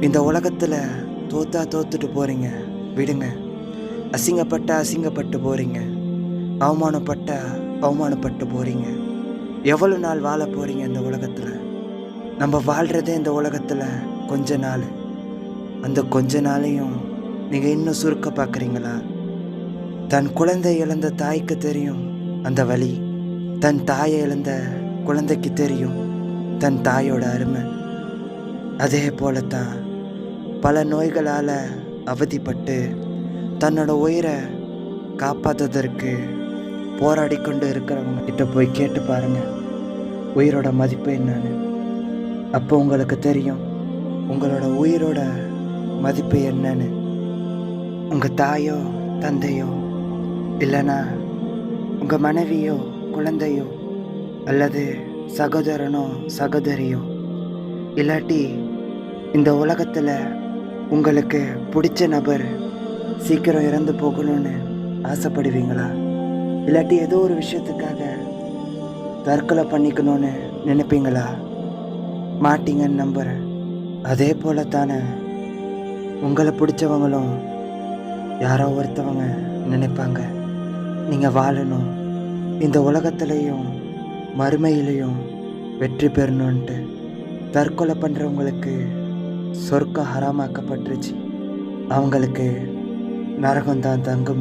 இந்த உலகத்தில் தோத்தா தோத்துட்டு போகிறீங்க விடுங்க. அசிங்கப்பட்ட அசிங்கப்பட்டு போகிறீங்க அவமானப்பட்ட அவமானப்பட்டு போகிறீங்க எவ்வளோ நாள் வாழ போகிறீங்க இந்த உலகத்தில்? நம்ம வாழ்கிறதே இந்த உலகத்தில் கொஞ்ச நாள். அந்த கொஞ்ச நாளையும் நீங்கள் இன்னும் சுருக்க பார்க்குறீங்களா தன் குழந்தை இழந்த தாய்க்கு தெரியும் அந்த வழி தன் தாயை இழந்த குழந்தைக்கு தெரியும் தன் தாயோட அருமை. அதே போலத்தான் பல நோய்களால் அவதிப்பட்டு தன்னோட உயிரை காப்பாற்றுவதற்கு போராடி கொண்டு இருக்கிறவங்க கிட்ட போய் கேட்டு பாருங்கள் உயிரோட மதிப்பு என்னன்னு. அப்போ உங்களுக்கு தெரியும். உங்களோட உயிரோட மதிப்பு என்னன்னு. உங்கள் தாயோ தந்தையோ இல்லைனா உங்கள் மனைவியோ குழந்தையோ அல்லது சகோதரனோ சகோதரியோ இல்லாட்டி இந்த உலகத்தில் உங்களுக்கு பிடிச்ச நபர் சீக்கிரம் இறந்து போகணும்னு ஆசைப்படுவீங்களா? இல்லாட்டி ஏதோ ஒரு விஷயத்துக்காக தற்கொலை பண்ணிக்கணும்னு நினைப்பீங்களா? மாட்டிங்கன்னு நம்புகிறேன் அதே போல தானே உங்களை பிடிச்சவங்களும் யாரோ ஒருத்தவங்க நினைப்பாங்க. நீங்கள் வாழணும். இந்த உலகத்துலேயும் மறுமையிலையும் வெற்றி பெறணுன்ட்டு தற்கொலை பண்ணுறவங்களுக்கு சொர்க்கம் ஹராமாக்கப்பட்டுருச்சு. அவங்களுக்கு நரகம்தான் தங்கும்.